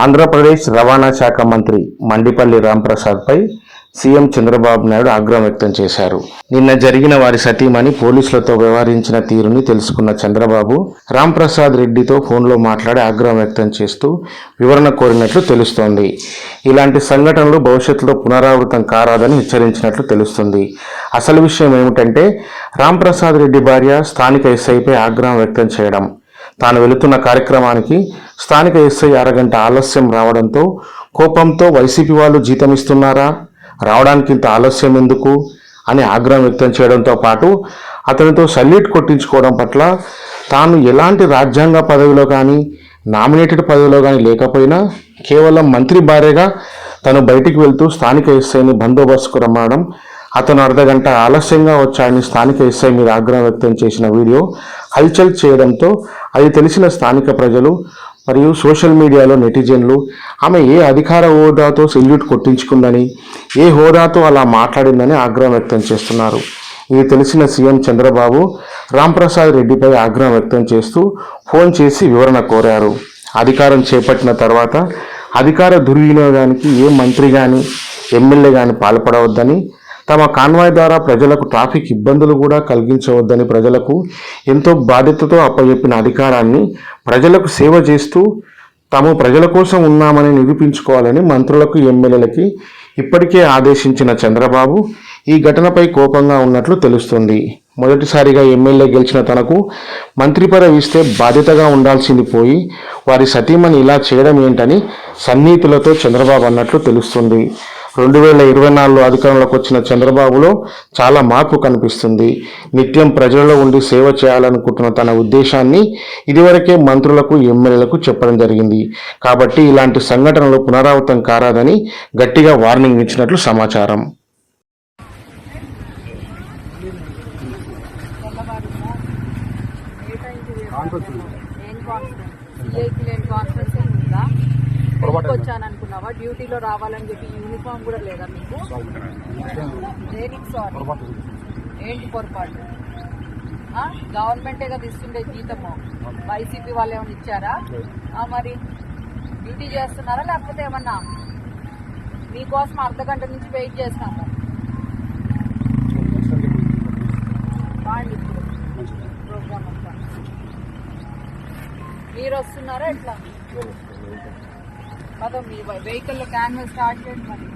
ఆంధ్రప్రదేశ్ రవాణా శాఖ మంత్రి మండిపల్లి రాంప్రసాద్పై సీఎం చంద్రబాబు నాయుడు ఆగ్రహం వ్యక్తం చేశారు. నిన్న జరిగిన వారి సతీమణి పోలీసులతో వ్యవహరించిన తీరుని తెలుసుకున్న చంద్రబాబు రాంప్రసాద్ రెడ్డితో ఫోన్లో మాట్లాడి ఆగ్రహం వ్యక్తం చేస్తూ వివరణ కోరినట్లు తెలుస్తోంది. ఇలాంటి సంఘటనలు భవిష్యత్తులో పునరావృతం కారాదని హెచ్చరించినట్లు తెలుస్తుంది. అసలు విషయం ఏమిటంటే రాంప్రసాద్ రెడ్డి భార్య స్థానిక ఎస్ఐపై ఆగ్రహం వ్యక్తం చేయడం. తాను వెళుతున్న కార్యక్రమానికి స్థానిక ఎస్ఐ అరగంట ఆలస్యం రావడంతో కోపంతో వైసీపీ వాళ్ళు జీతం ఇస్తున్నారా? రావడానికి ఇంత ఆలస్యం ఎందుకు? అని ఆగ్రహం వ్యక్తం చేయడంతో పాటు అతనితో సల్యూట్ కొట్టించుకోవడం పట్ల తాను ఎలాంటి రాజ్యాంగ పదవిలో కానీ నామినేటెడ్ పదవిలో కానీ లేకపోయినా కేవలం మంత్రి భార్యగా తను బయటికి వెళ్తూ స్థానిక ఎస్ఐని బందోబస్తుకు రమ్మడం అతను అర్ధగంట ఆలస్యంగా వచ్చాడని స్థానిక ఎస్ఐ మీద ఆగ్రహం వ్యక్తం చేసిన వీడియో హల్చల్ చేయడంతో అది తెలిసిన స్థానిక ప్రజలు మరియు సోషల్ మీడియాలో నెటిజన్లు ఆమె ఏ అధికార హోదాతో సెల్యూట్ కొట్టించుకుందని ఏ హోదాతో అలా మాట్లాడిందని ఆగ్రహం వ్యక్తం చేస్తున్నారు. ఇది తెలిసిన సీఎం చంద్రబాబు రాంప్రసాద్ రెడ్డిపై ఆగ్రహం వ్యక్తం చేస్తూ ఫోన్ చేసి వివరణ కోరారు. అధికారం చేపట్టిన తర్వాత అధికార దుర్వినియోగానికి ఏ మంత్రి కానీ ఎమ్మెల్యే కానీ పాల్పడవద్దని తమ కాన్వాయ్ ద్వారా ప్రజలకు ట్రాఫిక్ ఇబ్బందులు కూడా కలిగించవద్దని ప్రజలకు ఎంతో బాధ్యతతో అప్పచెప్పిన అధికారాన్ని ప్రజలకు సేవ చేస్తూ తాము ప్రజల కోసం ఉన్నామని నిరూపించుకోవాలని మంత్రులకు ఎమ్మెల్యేలకి ఇప్పటికే ఆదేశించిన చంద్రబాబు ఈ ఘటనపై కోపంగా ఉన్నట్లు తెలుస్తుంది. మొదటిసారిగా ఎమ్మెల్యే గెలిచిన తనకు మంత్రి పదవి ఇస్తే బాధ్యతగా ఉండాల్సింది పోయి వారి సతీమణి ఇలా చేయడం ఏంటని సన్నిహితులతో చంద్రబాబు అన్నట్లు తెలుస్తుంది. రెండు వేల ఇరవై నాలుగులో అధికారంలోకి వచ్చిన చంద్రబాబులో చాలా మార్పు కనిపిస్తుంది. నిత్యం ప్రజలలో ఉండి సేవ చేయాలనుకుంటున్న తన ఉద్దేశాన్ని ఇదివరకే మంత్రులకు ఎమ్మెల్యేలకు చెప్పడం జరిగింది. కాబట్టి ఇలాంటి సంఘటనలు పునరావృతం కారాదని గట్టిగా వార్నింగ్ ఇచ్చినట్లు సమాచారం. ఏం వచ్చాను అనుకున్నావా డ్యూటీలో రావాలని చెప్పి యూనిఫామ్ కూడా లేదా మీకు? దేనికి సారీ? ఏంటి పొరపాటు? గవర్నమెంటే కదా ఇస్తుండే జీతము. వైసీపీ వాళ్ళు ఏమైనా ఇచ్చారా? మరి డ్యూటీ చేస్తున్నారా లేకపోతే ఏమన్నా మీకోసం అర్ధ గంట నుంచి వెయిట్ చేస్తాము? ప్రోగ్రామ్ అంతా. మీరు వస్తున్నారా ఎట్లా? అదో మీ వెహికల్ క్యాన్వల్ స్టార్ట్ చేయండి మరి